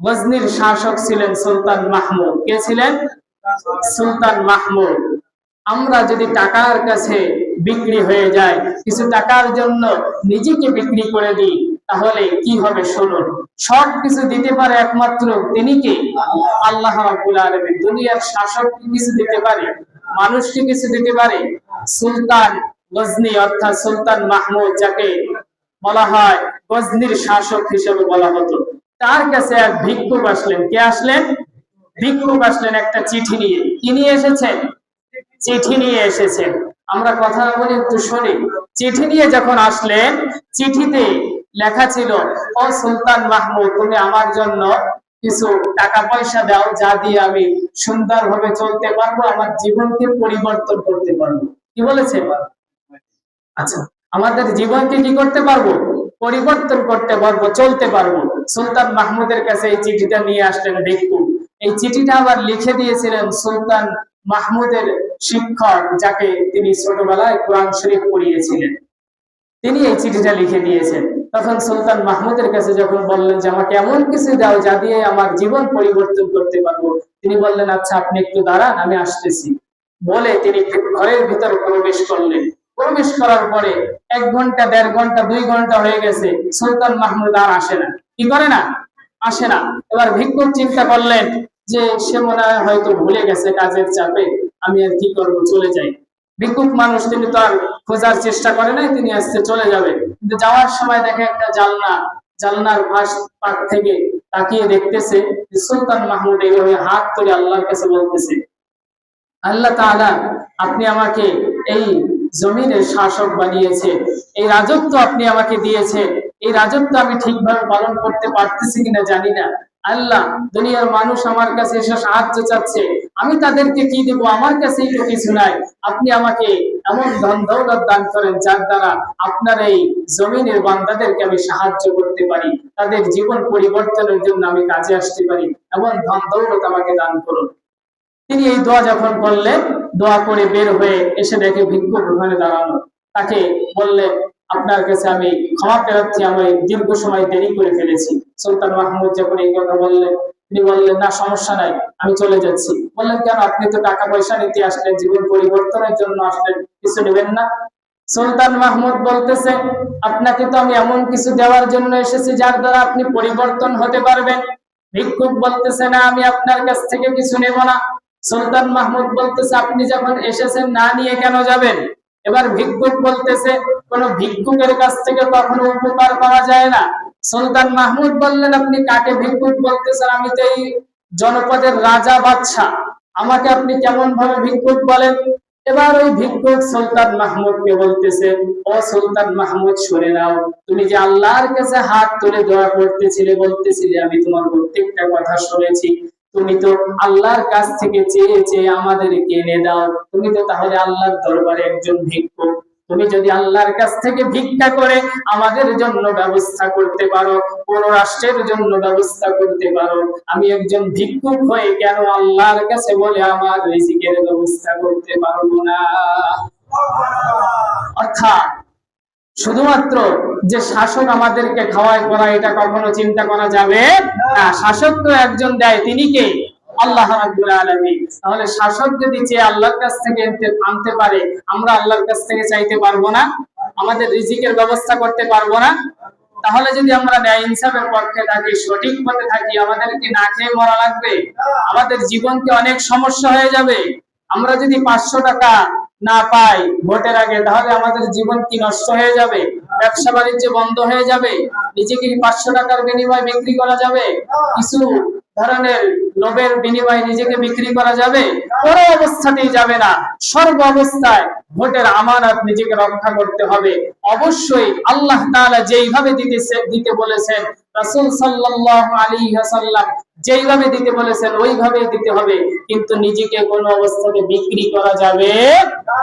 গজনির শাসক ছিলেন সুলতান মাহমুদ। কে ছিলেন? সুলতান মাহমুদ। আমরা যদি টাকার কাছে বিক্রি হয়ে যায়, কিছু টাকার জন্য নিজেকে বিক্রি করে দিই, তাহলে কি হবে শুনুন। সব কিছু দিতে পারে একমাত্র তিনি কে? আল্লাহ রাব্বুল আলামিন। দুনিয়ার শাসক কিছু দিতে পারে? মানুষ কি কিছু দিতে পারে? সুলতান গজনি অর্থাৎ সুলতান মাহমুদ যাকে বলা হয় গজনির শাসক হিসেবে বলা হতো। তার কাছে এক ভিক্ষুক আসলেন। কে আসলেন? ভিক্ষুক আসলেন একটা চিঠি নিয়ে। নিয়ে এসেছেন? চিঠি নিয়ে এসেছেন। আমরা কথা বলি, একটু শুনি। চিঠি নিয়ে যখন আসলেন, চিঠিতে লেখা ছিল, ও সুলতান মাহমুদ, তুমি আমার জন্য কিছু টাকা পয়সা দাও, যা দিয়ে আমি সুন্দরভাবে চলতে পারব, আমার জীবনকে পরিবর্তন করতে পারব। কি বলেছে? আচ্ছা আমাদের জীবনকে কি করতে পারব? পরিবর্তন করতে পারব, চলতে পারব। সুলতান মাহমুদের কাছে এই চিঠিটা নিয়ে আসলেন ভিক্ষুক এই চিঠিটা আবার লিখে দিয়েছিলেন সুলতান মাহমুদের শিক্ষক, যাকে তিনি ছোটবেলায় কোরআন শরীফ পড়িয়েছিলেন। তিনি এই চিঠিটা লিখে দিয়েছেন। তখন সুলতান মাহমুদের কাছে যখন বললেন যে, আমাকে এমন কিছু দাও যা দিয়ে আমার জীবন পরিবর্তন করতে পারব। তিনি বললেন আচ্ছা আপনি একটু দাঁড়ান, আমি আসতেছি। বলে তিনি ঘরের ভিতরে প্রবেশ করলেন। প্রবেশ করার পরে এক ঘণ্টা, দেড় ঘণ্টা, দুই ঘণ্টা হয়ে গেছে, সুলতান মাহমুদ আর আসে না। কি করে না? আসে না। এবার ভিক্ষুক চিন্তা করলেন যে সে মনে হয় হয়তো ভুলে গেছে কাজের চাপে, আমি আর কি করব? চলে যাই। ভিক্ষুক মানুষ তিনি তো আর খোঁজার চেষ্টা করে নাই, তিনি আসতে চলে যাবে। কিন্তু যাওয়ার সময় দেখে একটা জালনা, জালনার পাশ পাক থেকে তাকিয়ে দেখতেছে সুলতান মাহমুদ এইভাবে হাত তুলে আল্লাহর কাছে বলতেছে, আল্লাহ তাআলা, আপনি আমাকে এই জমিনের শাসক বানিয়েছে। এই রাজত্ব আপনি আমাকে দিয়েছে এই রাজত্ব আমি ঠিকভাবে পালন করতে পারতেছি কিনা জানি না। আল্লাহ, দুনিয়ার মানুষ আমার কাছে এসে সাহায্য চাচ্ছে। আমি তাদেরকে কি দেব? আমার কাছেই তো কিছু নাই। আপনি আমাকে এমন ধন দৌলত দান করেন যার দ্বারা আপনার এই জমিনের বান্দাদেরকে আমি সাহায্য করতে পারি। তাদের জীবন পরিবর্তনের জন্য আমি কাজে আসতে পারি। এমন ধন দৌলত আমাকে দান করুন। তিনি এই দোয়া যখন করলেন দোয়া করে বের হয়ে এসে দেখে ভিক্ষুক ওখানে দাঁড়ানো তাকে বললেন আপনার কাছে আমি ক্ষমা পেরাচ্ছি আমি দীর্ঘ সময় দেরি করে ফেলেছি। সুলতান মাহমুদ যখন এই কথা বললেন, তিনি বললেন, না, সমস্যা নাই, আমি চলে যাচ্ছি। বললেন, কেন? আপনি তো টাকা পয়সা নিতে আসলেন, জীবন পরিবর্তনের জন্য আসলেন, কিছু নেবেন না? সুলতান মাহমুদ বলতেছে, আপনাকে তো আমি এমন কিছু দেওয়ার জন্য এসেছি, যার দ্বারা আপনি পরিবর্তন হতে পারবেন। ভিক্ষুক বলতেছে, না, আমি আপনার কাছ থেকে কিছু নেব না। সুলতান মাহমুদ বলতেছে, আপনি যখন এসেছেন না নিয়ে কেন যাবেন? এবার ভিক্ষুক বলতেছে, কোন ভিক্ষুকের কাছ থেকে কখনো উপকার পাওয়া যায় না। সুলতান মাহমুদ বললেন, আপনি কাকে ভিক্ষুক বলতেছেন? আমি তো এই জনপদের রাজা বাদশাহ। আমাকে আপনি কেমন ভাবে ভিক্ষুক বলেন? এবার ওই ভিক্ষুক সুলতান মাহমুদকে বলতেছে, ও সুলতান মাহমুদ, শুনে নাও, তুমি যে আল্লাহর কাছে হাত তুলে দোয়া করতেছিলে, বলতেছিলে, আমি তোমার প্রত্যেকটা কথা শুনেছি। তুমি তো আল্লাহর কাছ থেকে চেয়ে চেয়ে আমাদেরকে এনে দাও। তুমি তো তাহলে আল্লাহর দরবারে একজন ভিক্ষুক তুমি যদি আল্লাহর কাছ থেকে ভিক্ষা করে আমাদের জন্য ব্যবস্থা করতে পারো, কোন রাষ্ট্রের জন্য ব্যবস্থা করতে পারো, আমি একজন ভিক্ষুক হয়ে কেন আল্লাহর কাছে বলে আমার রিজিকের ব্যবস্থা করতে পারব না? অর্থাৎ শুধুমাত্র যে শাসক আমাদেরকে খাওয়ায় করা এটা কখনো চিন্তা করা যাবে না। শাসক তো একজন দেয়, তিনি কে? তাহলে যদি আমরা চাইতে পারব না, আমাদের রিজিকের ব্যবস্থা করতে পারব না। তাহলে যদি আমরা ন্যায় ইনসাফের পক্ষে থাকি, সঠিক পথে থাকি আমাদের কি না খেয়ে মরা লাগবে? আমাদের জীবনকে অনেক সমস্যা হয়ে যাবে। আমরা যদি পাঁচশো টাকা না পাই ভোটের আগে, তাহলে আমাদের জীবন কি নষ্ট হয়ে যাবে? ব্যবসা বাণিজ্য বন্ধ হয়ে যাবে? নিজেকে পাঁচশো টাকার বিনিময়ে বিক্রি করা যাবে? কিছু ধরনের লোভের বিনিময়ে নিজেকে বিক্রি করা যাবে? কোনো অবস্থাতেই যাবে না। সর্ব অবস্থায় ভোটের আমানত নিজেকে রক্ষা করতে হবে। অবশ্যই আল্লাহ তাআলা যেইভাবে দিতেছে, দিতে বলেছেন রাসূল সাল্লাল্লাহু আলাইহি ওয়াসাল্লাম যেইভাবে দিতে বলেছেন ওইভাবেই দিতে হবে কিন্তু নিজেকে কোনো অবস্থাতে বিক্রি করা যাবে না।